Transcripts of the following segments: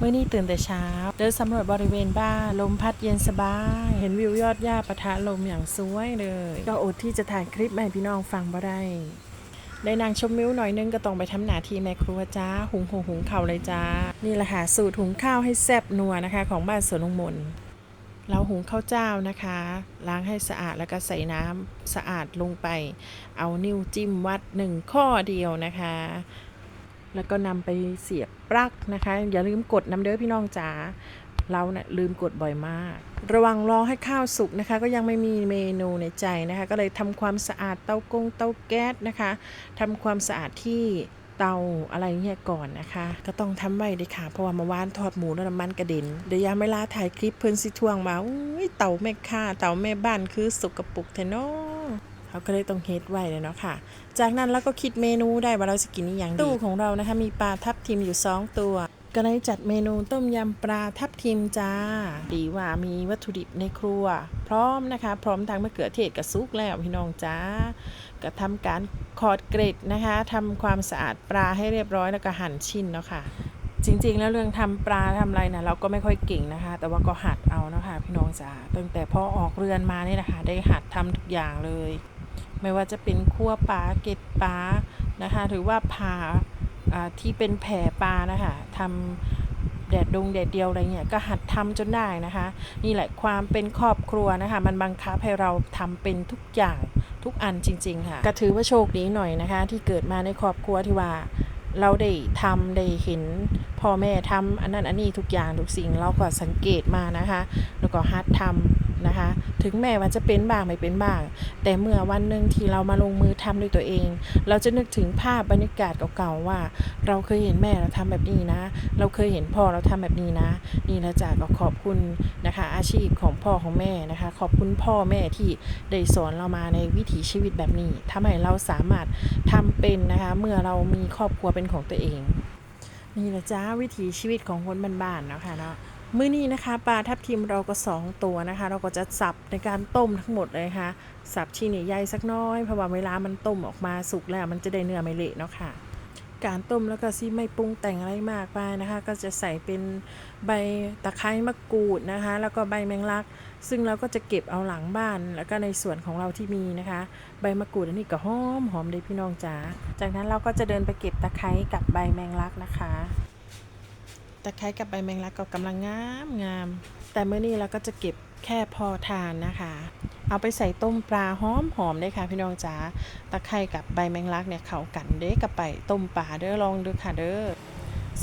เมื่อนี้ตื่นแต่เช้า เดินสำรวจบริเวณบ้าน ลมพัดเย็นสบาย เห็นวิวยอดหญ้าปะทะลมอย่างสวยเลย ก็อดที่จะถ่ายคลิปให้พี่น้องฟังบ่ได้ได้นางชมมิ้วหน่อยนึงก็ต้องไปทำหน้าที่แม่ครัวจ้า หุงหุงหุงข้าวเลยจ้า นี่แหละค่ะสูตรหุงข้าวให้แซ่บนัวนะคะ ของบ้านสวนลุงมนเราหุงข้าวเจ้านะคะ ล้างให้สะอาดแล้วก็ใส่น้ำสะอาดลงไป เอานิ้วจิ้มวัดหนึ่งข้อเดียวนะคะ แล้วก็นำไปเสียบปลั๊กนะคะ อย่าลืมกดน้ำเด้อพี่น้องจ๋าเราเนะ่ะลืมกดบ่อยมาก ระวังรอให้ข้าวสุกนะคะ ก็ยังไม่มีเมนูในใจนะคะ ก็เลยทำความสะอาดเตากงเตาแก๊สนะคะทำความสะอาดที่เตาอะไรเงี้ยก่อนนะคะ ก็ต้องทำไว้เลยค่ะ เพราะว่าเมื่อวานทอดหมูแล้วน้ำมันกระเด็นเดี๋ยวยามเวลาถ่ายคลิปเพิ่นสิทวงมาอุ้ยเตาแม่ค่าเตาแม่บ้านคือสกปรกแท้เนาะ เขาก็เลยต้องเฮ็ดไว้เลยเนาะค่ะ จากนั้นเราก็คิดเมนูได้ว่าเราจะกินอหย่างดีตู้ของเรานะคะ มีปลาทับทิมอยู่ 2 ตัว ก็เลยจัดเมนูต้มยำปลาทับทิมจ้า ดีว่ามีวัตถุดิบในครัว พร้อมนะคะ พร้อมทางมะเขือเทศกับซุกแล้วพี่น้องจ้าก็ทำการขอดเกร็ดนะคะทำความสะอาดปลาให้เรียบร้อยแล้วก็หั่นชิ้นเนาะค่ะจริงๆ แล้วเรื่องทำปลาทำอะไรนะเราก็ไม่ค่อยเก่งนะคะ แต่ว่าก็หัดเอาเนาะค่ะพี่น้องจ๋าตั้งแต่พอออกเรือนมานี่นะคะ ได้หัดทำทุกอย่างเลย ไม่ว่าจะเป็นคั่วปลาเก็ดปลานะคะ หรือว่าผ่าที่เป็นแผ่ปลานะคะทำแดดดงแดดเดียวอะไรเงี้ยก็หัดทำจนได้นะคะ นี่แหละความเป็นครอบครัวนะคะ มันบังคับให้เราทำเป็นทุกอย่างทุกอันจริง ๆ ค่ะก็ถือว่าโชคดีหน่อยนะคะ ที่เกิดมาในครอบครัวที่ว่าเราได้ทำได้เห็นพ่อแม่ทำอันนั้นอันนี้ทุกอย่างทุกสิ่งเราก็สังเกตมานะคะ แล้วก็ฮัดทำ นะคะ ถึงแม้ว่าจะเป็นบ้างไม่เป็นบ้าง แต่เมื่อวันหนึ่งที่เรามาลงมือทำด้วยตัวเอง เราจะนึกถึงภาพบรรยากาศเก่าๆว่า เราเคยเห็นแม่เราทำแบบนี้นะ เราเคยเห็นพ่อเราทำแบบนี้นะ นี่นะจ๊ะก็ขอบคุณนะคะ อาชีพของพ่อของแม่นะคะ ขอบคุณพ่อแม่ที่ได้สอนเรามาในวิถีชีวิตแบบนี้ทำให้เราสามารถทำเป็นนะคะ เมื่อเรามีครอบครัวเป็นของตัวเอง นี่นะจ๊ะวิถีชีวิตของคนบ้านๆนะคะเนาะ มื้อนี้นะคะปลาทับทิมเราก็ 2 ตัวนะคะ เราก็จะสับในการต้มทั้งหมดเลยค่ะ สับชิ้นใหญ่ๆสักน้อยเพราะว่าเวลามันต้มออกมาสุกแล้ว มันจะได้เนื้อไม่เละเนาะค่ะ การต้มแล้วก็ซิไม่ปรุงแต่งอะไรมากไปนะคะ ก็จะใส่เป็นใบตะไคร้มะกรูดนะคะ แล้วก็ใบแมงลัก ซึ่งเราก็จะเก็บเอาหลังบ้าน แล้วก็ในส่วนของเราที่มีนะคะ ใบมะกรูดอันนี้ก็หอมหอมเลยพี่น้องจ๋าจากนั้นเราก็จะเดินไปเก็บตะไคร้กับใบแมงลักนะคะ ตะไคร้กับใบแมงลักก็กำลังงามงาม แต่เมื่อนี้เราก็จะเก็บแค่พอทานนะคะ เอาไปใส่ต้มปลาหอมหอมได้ค่ะ พี่น้องจ๋าตะไคร้กับใบแมงลักเนี่ยเขากันเด้กับไปต้มปลาเด้อลองดูค่ะเด้อ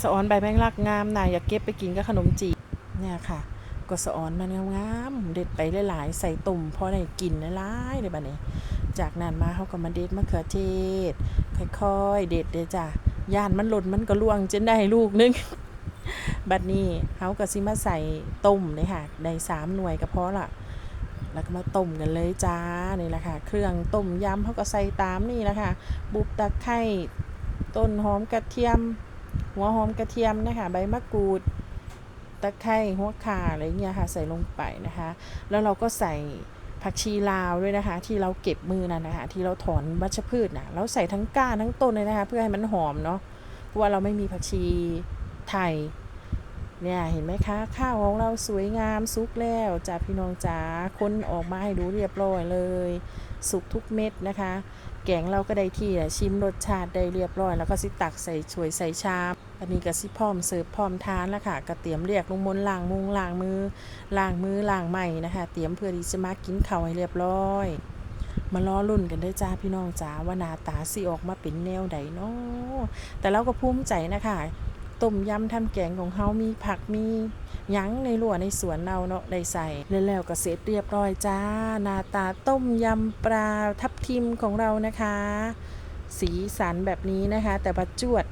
สะออนใบแมงลักงามนายอยากเก็บไปกินกับขนมจีบเนี่ยค่ะก็สะออนมันงามๆเด็ดไปหลายๆ ใส่ตุ่มพอได้กินหลายๆเลยบัดนี้ จากนั้นมาเขาก็มาเด็ดมะเขือเทศค่อยๆ เด็ดเด้จ้ะย่านมันหล่นมันก็ล่วงจนได้ลูกนึง บัดนี้เขาก็สิมาใส่ต้มเลยค่ะได้สามหน่วยก็พอละแล้วก็มาต้มกันเลยจ้านี่แหละค่ะ เครื่องต้มยำเขาก็ใส่ตามนี่แหละคะ บุบตะไคร้ต้นหอมกระเทียม หัวหอมกระเทียมนะคะใบมะกรูดตะไคร้หัวข่าอะไรเงี้ยค่ะใส่ลงไปนะคะ แล้วเราก็ใส่ผักชีลาวด้วยนะคะ ที่เราเก็บมือนั่นนะคะ ที่เราถอนวัชพืชนะเราใส่ทั้งก้านทั้งต้นเลยนะคะ เพื่อให้มันหอมเนาะเพราะว่าเราไม่มีผักชีไทย เนี่ยเห็นไหมคะ ข้าวของเราสวยงามสุกแล้วจ้าพี่น้องจ๋าคนออกมาให้ดูเรียบร้อยเลย สุกทุกเม็ดนะคะ แกงเราก็ได้ที่แหละชิมรสชาติได้เรียบร้อย แล้วก็สิตักใส่ช่วยใส่ชามอันนี้ก็สิพร้อมเสิร์ฟพร้อมทานแล้วค่ะก็เตรียมเรียกลุงมนล้างมุงล้างมือล้างมือล้างใหม่นะคะ เตรียมเพื่อที่จะมากินข้าวให้เรียบร้อยมาล้อรุ่นกันได้จ้าพี่น้องจ๋าว่านาตาสิออกมาเป็นแนวใดเนาะแต่เราก็ภูมิใจนะคะ ต้มยำทำแกงของเฮามีผักมียังในรั้วในสวนเราเนาะได้ใส่แล้วก็เสร็จเรียบร้อยจ้าหน้าตาต้มยำปลาทับทิมของเรานะคะ สีสันแบบนี้นะคะ แต่ประจวด